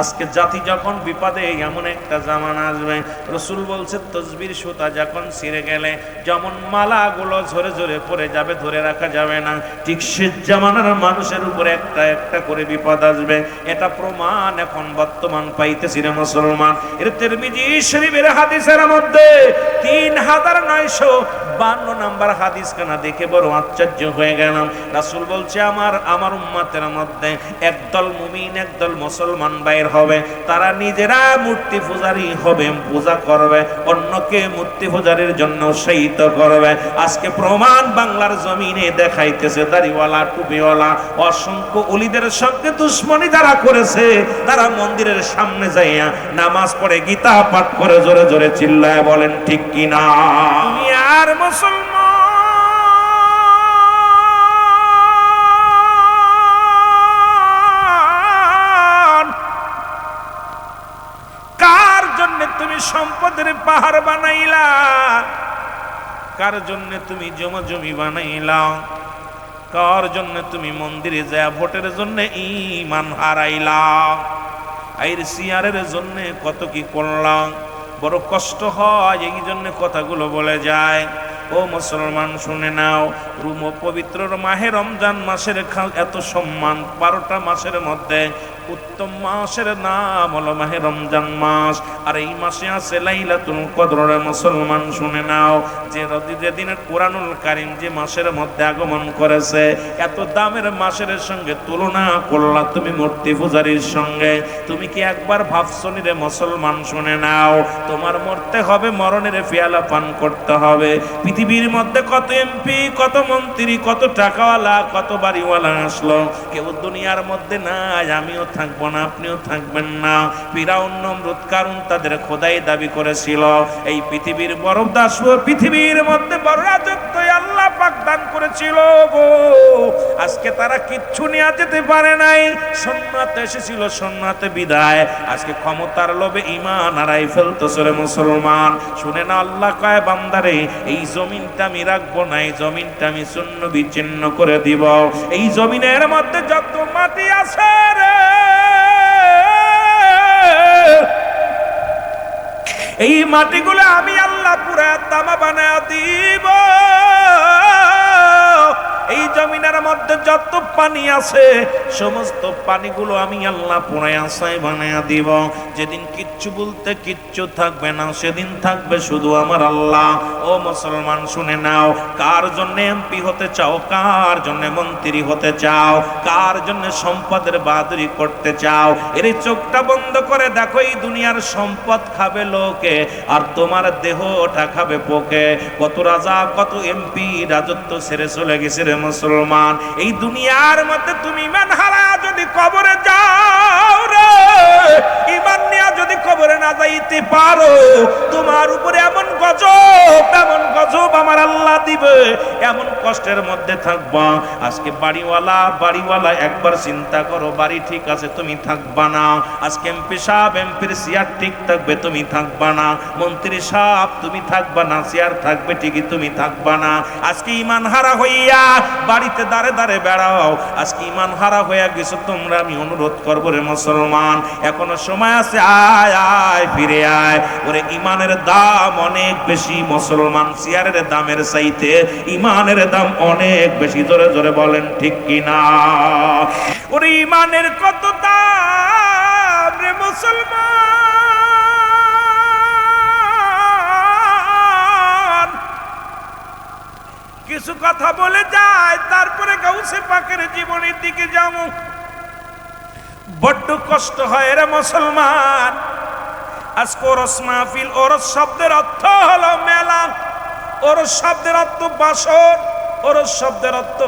আজকে জাতি যখন বিপদে, এমন একটা জামান আসবে। রসুল বলছে, তসবির সুতা যখন ছিঁড়ে গেলে, যেমন মালাগুলো ঝরে ঝরে পড়ে যাবে, ধরে রাখা যাবে না। ঠিক সে জামানার মানুষের উপরে একটা একটা করে বিপদ আসবে। এটা প্রমাণ এখন বর্তমান পাইতেছি রে মুসলমান। এর তিরমিজি শরীফের হাদিসের মধ্যে তিন হাজার নয়শো বান্ন নাম্বার হাদিস কানা দেখে বড় আশ্চর্য হয়ে গেলাম। রাসূল বলছে, আমার আমার উম্মাতের মধ্যে একদল মুমিন, একদল মুসলমান বাইর হবে। তারা নিজেরা মূর্তি পূজারী হবে, পূজা করবে। অন্যকে মূর্তি পূজারীর জন্য শহীদ করবে। আজকে প্রমাণ বাংলার জমিনে দেখাইতেছে, দাড়িওয়ালা, টুপিওয়ালা, অসংখ্য অলিদের সঙ্গে দুশ্মনী যারা করেছে, তারা মন্দিরের সামনে যাইয়া নামাজ পড়ে গীতা পাঠ করে জোরে জোরে চিল্লায় বলেন, ঠিক কিনা আর মুসলমান, কার জন্য তুমি সম্পদের পাহাড় বানাইলা? কার জন্য তুমি জমা জমি বানাইলা? কার জন্য তুমি মন্দিরে যায় ভোটের জন্য ইমান হারাইলা? আইর সিয়ারের জন্য কত কি করলাম? বড় কষ্ট হয়, এই জন্য কথাগুলো বলে যায়। ও মুসলমান, শুনে নাও রুম পবিত্র মাহে রমজান মাসের এত সম্মান বারোটা মাসের মধ্যে উত্তম মাসের নাম হলো মাহে রমজান মাস। আর এই মাসে আছে লাইলাতুল কদর মুসলমান, শুনে নাও। যে যেদিন কোরআনুল কারিম যে মাসের মধ্যে আগমন করেছে, এত দামের মাসের সঙ্গে তুলনা করলা তুমি মূর্তি পূজারীর সঙ্গে। তুমি কি একবার ভাবছনি রে মুসলমান, শুনে নাও। তোমার মরতে হবে, মরণের পেয়ালা পান করতে হবে। পৃথিবীর মধ্যে কত এমপি, কত মন্ত্রী, কত টাকাওয়ালা, কত বাড়িওয়ালা আসলো। কেউ দুনিয়ার মধ্যে নাই, আমিও থাকব না, আপনিও থাকবেন না। ফিরাউন নমরুদ কারণ তাদের খোদাই দাবি করেছিল। এই পৃথিবীর বড় দাস পৃথিবীর মধ্যে বড় রাজত্ব আল্লাহ পাক দান করেছিল গো। আজকে তারা কিচ্ছু নিয়ে যেতে পারে নাই। সন্ন্যাতে এসেছিল সন্ন্যাতে বিদায়। আজকে ক্ষমতার লোভে ইমান হারাই ফেলতেছে রে মুসলমান। শুনে না আল্লাহ কয়, বান্দারে, এই জমিনটা আমি রাখব না, এই জমিনটা আমি শূন্য বিচ্ছিন্ন করে দিব। এই জমিনের মধ্যে যত মাটি আছে রে এই মাটিগুলো আমি আল্লাহ পুরা তামা বানায় দিব। জমিনের মধ্যে যত পানি আছে, সমস্ত পানিগুলো আমি আল্লাহ পুরাই আশায় বানায় দিব। যেদিন কিচ্ছু বলতে কিচ্ছু থাকবে না, সেদিন থাকবে শুধু আমার আল্লাহ। ও মুসলমান, শুনে নাও, কার জন্য এমপি হতে চাও, কার জন্য মন্ত্রী হতে চাও, কার জন্য সম্পদের বাদুরি করতে চাও? এর চোখটা বন্ধ করে দেখো, এই দুনিয়ার সম্পদ খাবে লোকে, আর তোমার দেহটা খাবে পোকে। কত রাজা, কত এমপি, রাজত্ব ছেড়ে চলে গেছে রে মুসলমান। এই দুনিয়ার মধ্যে তুমি ইমান হারা যদি কবরে যাও রে, ইমান নিয়ে যদি কবরে না যাইতে পারো, তোমার উপরে এমন গজব দিবে এমন কষ্টের মধ্যে থাকবা। আজকে বাড়িওয়ালা বাড়িওয়ালা, একবার চিন্তা করো, বাড়ি ঠিক আছে, তুমি থাকবা না। আজকে এমপি সাহেব, এমপির চেয়ার ঠিক থাকবে, তুমি থাকবা না। মন্ত্রী সাহেব, তুমি থাকবা না, চেয়ার থাকবে, ঠিকই তুমি থাকবা না। আজকে ইমান হারা হইয়া বাড়িতে দাঁড়ে দাঁড়ে বেড়াও। আজকে ইমান হারা হইয়া গেছো, তোমরা আমি অনুরোধ করব রে মুসলমান। এখনও সময় আছে, আয় আয়, ফিরে আয়। ওরে, ইমানের দাম অনেক বেশি, মুসলমান। চেয়ারের দামের চাইতে ইমানের দাম অনেক বেশি, জোরে জোরে বলেন, ঠিক কিনা? ওরে ইমানের কত দাম রে মুসলমান? কিছু কথা বলে যায়, তারপরে গাউসে পাকের জীবনের দিকে যাব। বড্ড কষ্ট হয় রে মুসলমান। আজকে ওরস মাহফিল, ওরস শব্দের অর্থ হলো মেলা। ওরস শব্দের অর্থ বাসর, ওরস শব্দের অর্থ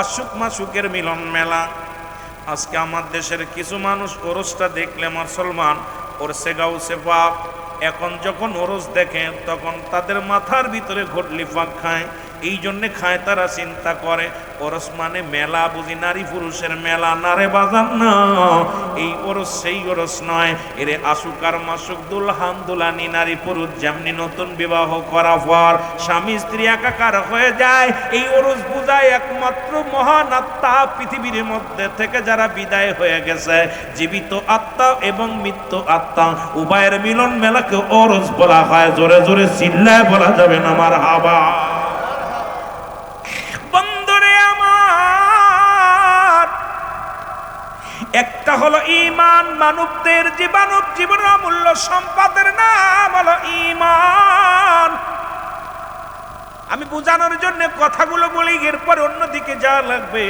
আশুক মাসুকের মিলন মেলা। আজকে আমার দেশের কিছু মানুষ ওরসটা দেখলে মুসলমান ওর সেগাও সে এখন যখন ওরস দেখেন তখন তাদের মাথার ভিতরে ঘটলি ফাঁক খায়। এই জন্যে খায় তারা চিন্তা করে, ওরস মানে মেলা বুঝি নারী পুরুষের মেলা। না রে বাজান, না। এই ওরস সেই ওরস নয়। এরে আশুকার মাসুক দুলহান দুলানি নারী পুরুষ যেমনি নতুন বিবাহ করা পর স্বামী স্ত্রী একাকার হয়ে যায়, এই ওরস বুঝায় একমাত্র মহান আত্মা পৃথিবীর মধ্যে থেকে যারা বিদায় হয়ে গেছে। জীবিত আত্মা এবং মৃত্যু আত্মা, উভয়ের মিলন মেলাকে ওরস বলা হয়। জোরে জোরে চিল্লায় বলা যাবে না আমার হাবা একটা হলো ইমান মানবদের জীবাণব জীবনের অমূল্য সম্পদের নাম হলো ইমান আমি বোঝানোর জন্য কথাগুলো বলি, এরপর অন্যদিকে যাওয়া লাগবে।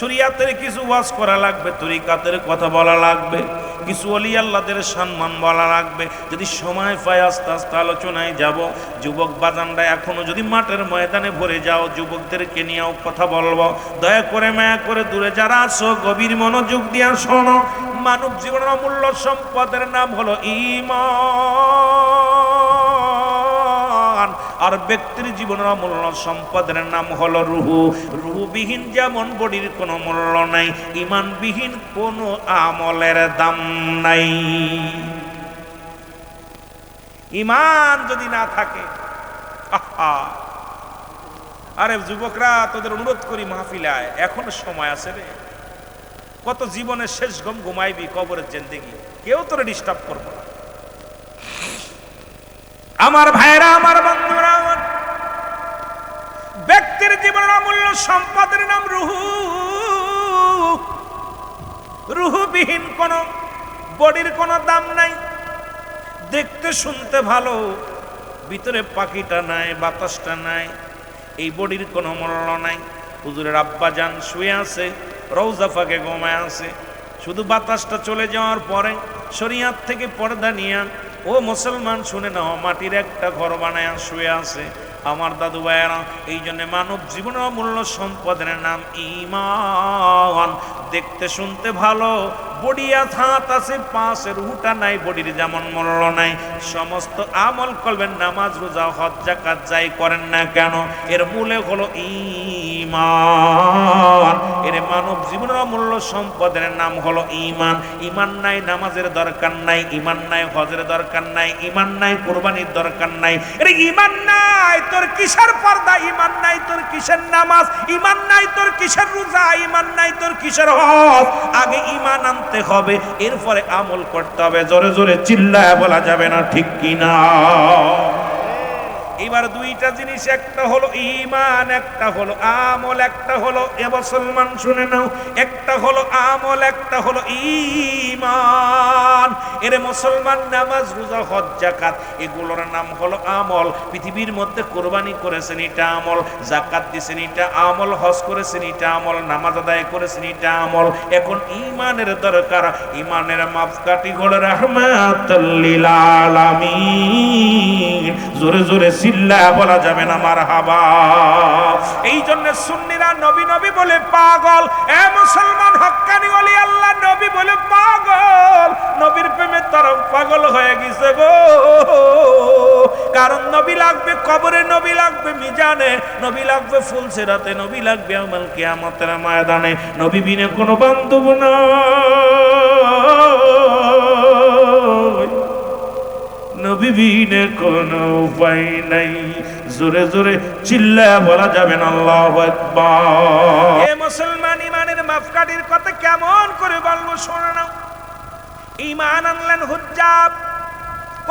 শরিয়াতের কিছু ওয়াজ করা লাগবে, তরিকাতের কথা বলা লাগবে, কিছু অলি আল্লাদের সম্মান বলা লাগবে। যদি সময় পায় আস্তে আস্তে আলোচনায় যাব। যুবক বাজানরা এখনও যদি মাঠের ময়দানে ভরে যাও, যুবকদেরকে নিয়েও কথা বলব। দয়া করে মায়া করে দূরে যারা আছো, গভীর মনোযোগ দিয়া শোনো। মানব জীবনের অমূল্য সম্পদের নাম হলো ইমান আর ব্যক্তির জীবনের অমূল্য সম্পদের নাম হলো রুহু। রুহুবিহীন যেমন বডির কোনো মূল্য নাই ইমানবিহীন কোনো আমলের দাম নাই। ইমান যদি না থাকে আরে যুবকরা, তোদের অনুরোধ করি মাহফিলায়, এখন সময় আছে রে। কত জীবনের শেষ গম ঘুমাইবি কবরের জেন্দেগি। কেউ তোরে ডিস্টার্ব করব না। আমার ভাইরা আমার বন্ধুরা ব্যক্তির জীবনের অমূল্য সম্পদের নাম রুহু। রুহুবিহীন কোন বডির কোনো দাম নাই। দেখতে, শুনতে ভালো। ভিতরে পাখিটা নাই, বাতাসটা নাই, এই বডির কোনো মূল্য নাই। হুজুরের আব্বা যান শুয়ে আছে রৌজাফাকে ঘুমায় আছে। শুধু বাতাসটা চলে যাওয়ার পরে শরিয়াত থেকে পর্দা নিয়ে ও মুসলমান, শুনে নাও, মাটির একটা ঘর বানায় শুয়ে আছে। আমার দাদু ভাইয়েরা, এই জন্য মানব জীবন অমূল্য সম্পদের নাম ইমান। দেখতে শুনতে ভালো বডিয়া থাত আছে পাঁচের উটা নাই, বডির যেমন মূল্য নাই। সমস্ত আমল করবেন, নামাজ, রোজা, হজ জাকাত যাই করেন না কেন? এর মূলে হলো ইমান এর মানব জীবনের অমূল্য সম্পদের নাম হলো ইমান ইমান নাই, নামাজের দরকার নাই ইমান নাই, হজের দরকার নাই ইমান নাই, কোরবানির দরকার নাই। এর ইমান নাই, তোর কিসের পর্দা? ইমান নাই, তোর কিসের নামাজ? ইমান নাই, তোর কিসের রোজা? ইমান নাই, তোর কিসের হজ? আগে ইমান আনতে হবে এরপরে আমল করতে হবে। জোরে জোরে চিল্লায় বলা যাবে না ঠিক কিনা? এবার দুইটা জিনিস, একটা হলো ইমান একটা হলো আমল, একটা হলো এ মুসলমান শুনে নাও, একটা হলো আমল, একটা হলো ইমান এর মুসলমান, নামাজ, রোজা, হজ জাকাত এগুলোর নাম হলো আমল। পৃথিবীর মধ্যে কোরবানি করেছেন, এটা আমল। জাকাত দিয়েছেন এটা আমল। হজ করেছেন, এটা আমল। নামাজ আদায় করেছেন, এটা আমল। এখন ইমানের দরকার ইমানের মাপকাঠি হলো রহমাতুল্লিল আলামিন। জোরে জোরে চিল্লা বলা যাবে না মার হাবা এই জন্য সুন্নিরা নবী নবী বলে পাগল। এ মুসলমান হক্কানি ওলি, আল্লাহ নবী বলে পাগল। নবীর প্রেমে তারা পাগল হয়ে গেছে গো। কারণ নবী লাগবে কবরে, নবী লাগবে মিজানে, নবী লাগবে ফুল সেরাতে, নবী লাগবে আমাল কেয়ামতের ময়দানে। নবী বিনে কোনো বান্ধব না। নবী বিনে কোনো উপায় নাই। জোরে জোরে চিল্লা বলা যাবে না, আল্লাহু মুসলমান ইমানের মাফকাটির কথা কেমন করে বলব শোনো ইমান আনলেন হুজ্জাব।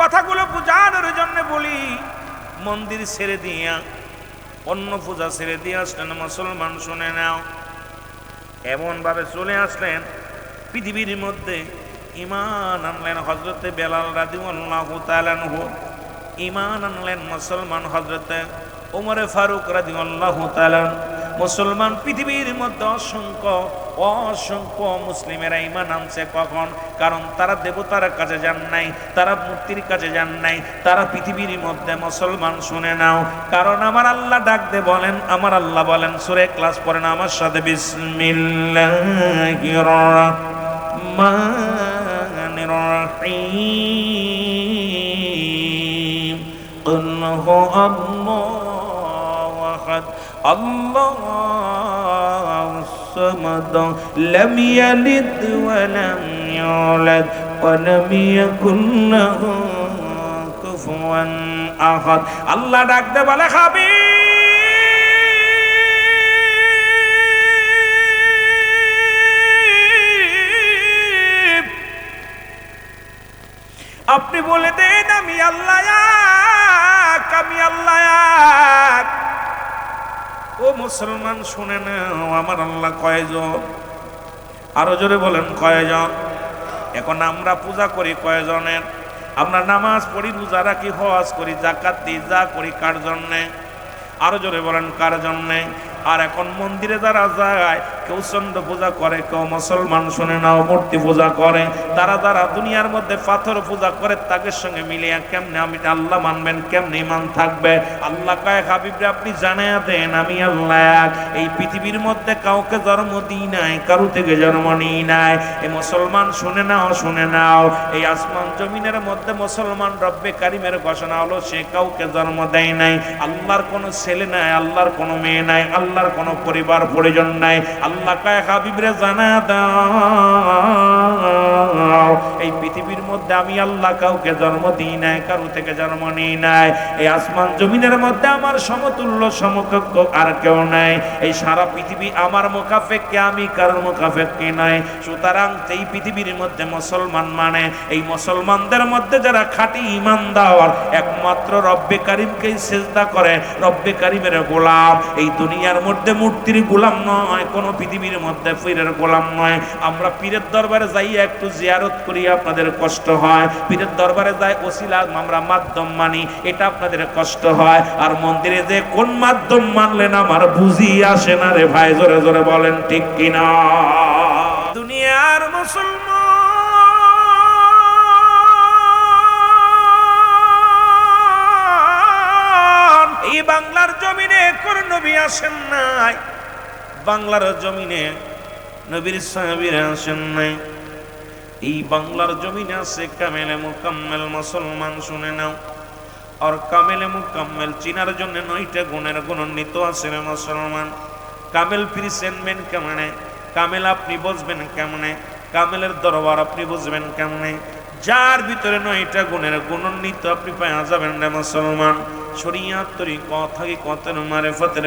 কথাগুলো বোঝানোর জন্য বলি, মন্দির ছেড়ে দিয়া, অন্য পূজা ছেড়ে দিয়ে আসলেন, মুসলমান শুনে নাও। এমন ভাবে চলে আসলেন, পৃথিবীর মধ্যে ইমান আনলেন হজরতে বেলাল রাদিউল্লাহ তালানহু ইমান আনলেন মুসলমান হজরতে ওমরে ফারুক রাদিউল্লাহ তালান মুসলমান পৃথিবীর মধ্যে অসংখ্য অসংখ্য মুসলিমেরা ইমান আনছে কখন? কারণ তারা দেবতার কাছে যান নাই, তারা মূর্তির কাছে যান নাই, তারা পৃথিবীর মধ্যে মুসলমান শুনে নাও। কারণ আমার আল্লাহ ডাক দে বলেন, আমার আল্লাহ বলেন, সুরে ক্লাস পড়েন আমার সাথে, বিসমিল্লাহির রহমানির রহিম قل هو الله الله الصمد لم يلد ولم يولد ولم يكن له كفوا أحد আল্লাহ ডাকতে বলে খাবি আপনি বলে দেন আমি আল্লাহ আমি আল্লাহ ও মুসলমান, শুনে নাও, আমার আল্লাহ কয়জন? আরও জোরে বলেন, কয়জন? এখন আমরা পূজা করি কয়জনের? আমরা নামাজ পড়ি, রোজা রাখি, হজ করি জাকাত দিই, যা করি, কার জন্যে? আরও জোরে বলেন, কার জন্যে? আর এখন মন্দিরে যারা যায় কেউ চন্দ্র পূজা করে, কেউ মুসলমান শুনে নাও, মূর্তি পূজা করে। তারা যারা দুনিয়ার মধ্যে পাথর পূজা করে, তাদের সঙ্গে মিলিয়ে কেমনে আমি আল্লাহ মানবেন, কেমনে ইমান থাকবে? আল্লাহ কয়েক হাবিবরে আপনি জানাইয়া দেন, আমি আল্লাহ এই পৃথিবীর মধ্যে কাউকে জন্ম দিই নাই, কারু থেকে জন্ম নিই নাই। এই মুসলমান শুনে নাও শুনে নাও। এই আসমান জমিনের মধ্যে মুসলমান রব্বে কারিমের ঘোষণা হলো, সে কাউকে জন্ম দেয় নাই। আল্লাহর কোনো ছেলে নাই, আল্লাহর কোনো মেয়ে নাই, আল্লাহর কোনো পরিবার, পরিজন নাই। আল্লাহ কায় হাবিবরে জানা দাও এই পৃথিবীর মধ্যে আমি আল্লাহ কাউকে জন্ম দিই নাই, কারও থেকে জন্ম নিই নাই। এই আসমান জমিনের মধ্যে আমার সমতুল্য, সমকক্ষ আর কেউ নাই। এই সারা পৃথিবী আমার মোকাফেককে আমি কারোর মোকাফেককে নাই। সুতরাং এই পৃথিবীর মধ্যে মুসলমান মানে এই মুসলমানদের মধ্যে যারা খাঁটি ইমান দেওয়ার একমাত্র রব্বে কারিমকেই সেজদা করে, রব্বে কারিমের গোলাম। এই দুনিয়ার মধ্যে মূর্তির গোলাম নয়, কোনো পৃথিবীর মধ্যে পীরের গোলাম নয়। আমরা পীরের দরবারে যাই একটু জিয়ারত করি, আপনাদের কষ্ট হয়। পীরের দরবারে যাই ওসিলা, আমরা মাধ্যম মানি, এটা আপনাদের কষ্ট হয়। আর মন্দিরে যে কোন মাধ্যম মানলেন আমার বুঝি আসে না রে ভাই, জোরে জোরে বলেন, ঠিক কিনা? দুনিয়ার মুসলমান, এই বাংলার জমিনে কোন নবী আসেন নাই? বাংলার জমিনে নবীর সাহাবীরা আসেন নাই। এই বাংলার জমিনে আছে কামেলে মুকাম্মেল মুসলমান, শুনে নাও। আর কামেলে মুকাম্মেল চিনার জন্য নয়টা গুণের গুণান্বিত আছে রে মুসলমান। কামেল ফিরিসেনবেন কেমনে? কামেল আপনি বুঝবেন কেমনে? কামেলের দরবার আপনি বুঝবেন কেমনে? যার ভিতরে নয়টা গুণের গুণান্বিত আপনি পাওয়া যাবেন রে মুসলমান। শরিয়াত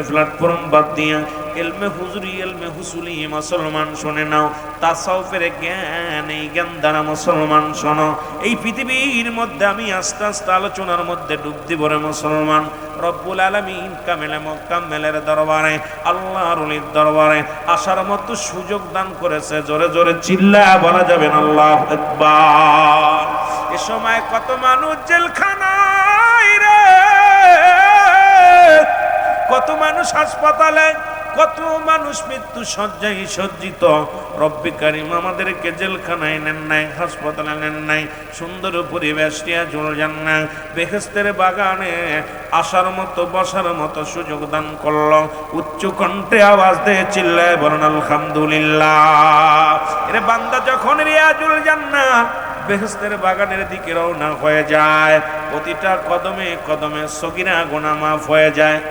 প্ল্যাটফর্ম বাদ দিয়া এলমে হুজুরি এলমে হুসুলি, মুসলমান শুনে নাও, তাসাউফের জ্ঞান, এই জ্ঞান দ্বারা মুসলমান শোনো। এই পৃথিবীর মধ্যে আমি আস্তে আস্তে আলোচনার মধ্যে ডুব দিব রে মুসলমান। রব্বুল আলমিন কামেলে মক্কামেলের দরবারে আল্লাহ অলির দরবারে, আসার মতো সুযোগ দান করেছে, জোরে জোরে চিল্লা বলা যাবেন আল্লাহ একবার এ সময় কত মানুষ জেলখানায় কত মানুষ হাসপাতালে, কত মানুষ মৃত্যু সজ্জায় সজ্জিত। রব্বি কারিম আমাদেরকে জেলখানায় নেন নাই, হাসপাতালে নেন নাই, সুন্দর পরিবেশ নিয়ে চলে যান না বেহেস্তের বাগানে আসার মতো, বসার মতো সুযোগ দান করল। উচ্চ কণ্ঠে আওয়াজ দিয়ে চিল্লায় বলেন আলহামদুলিল্লাহ। এরে বান্দা, যখন রিয়াজুল জান্না বেহেস্তের বাগানের দিকে রওনা হয়ে যায়, প্রতিটা কদমে কদমে সগিরা গোনা মাফ হয়ে যায়।